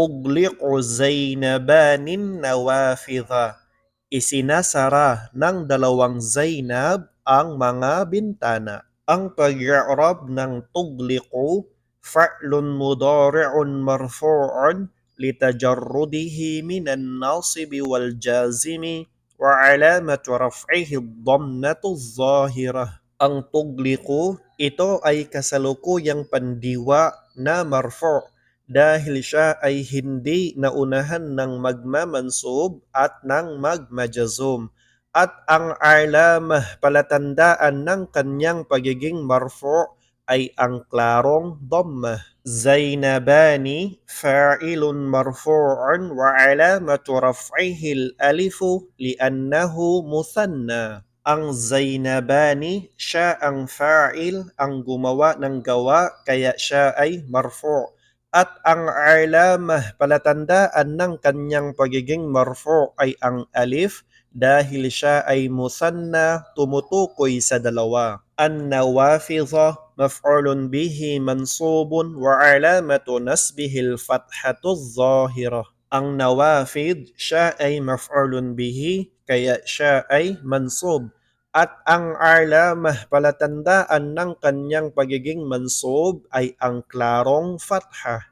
tugliqu Zainabanin nawafidha. Isinasara ng dalawang Zainab ang mga bintana. Ang pag-i'rab ng tugliqu fa'lun mudari'un marfu'un litajarrudihi minan nasibi wal jazimi wa alamatu raf'ihi dhammatu zahirah. Ang tugliqu ito ay kasalukuyang pandiwa na marfu' dahil siya ay hindi naunahan ng magmamansub at ng magmajazum. At ang alamah palatandaan ng kanyang pagiging marfu' ay ang klarong dhammah. Zainabani fa'ilun marfu'un wa alamatu raf'ihi al-alifu li'annahu musanna. Ang Zainabani, siya ang fa'il, ang gumawa ng gawa, kaya siya ay marfu' at ang alamah palatandaan ng kanyang pagiging marfu ay ang alif dahil siya ay musanna tumutukoy sa dalawa. An nawafidha maf'ulun bihi mansubun wa alamatu nasbihi al-fathatu zahirah. Ang nawafid siya ay maf'ulun bihi kaya siya ay mansub at ang alamah palatandaan ng kanyang pagiging mansub ay ang klarong fathah.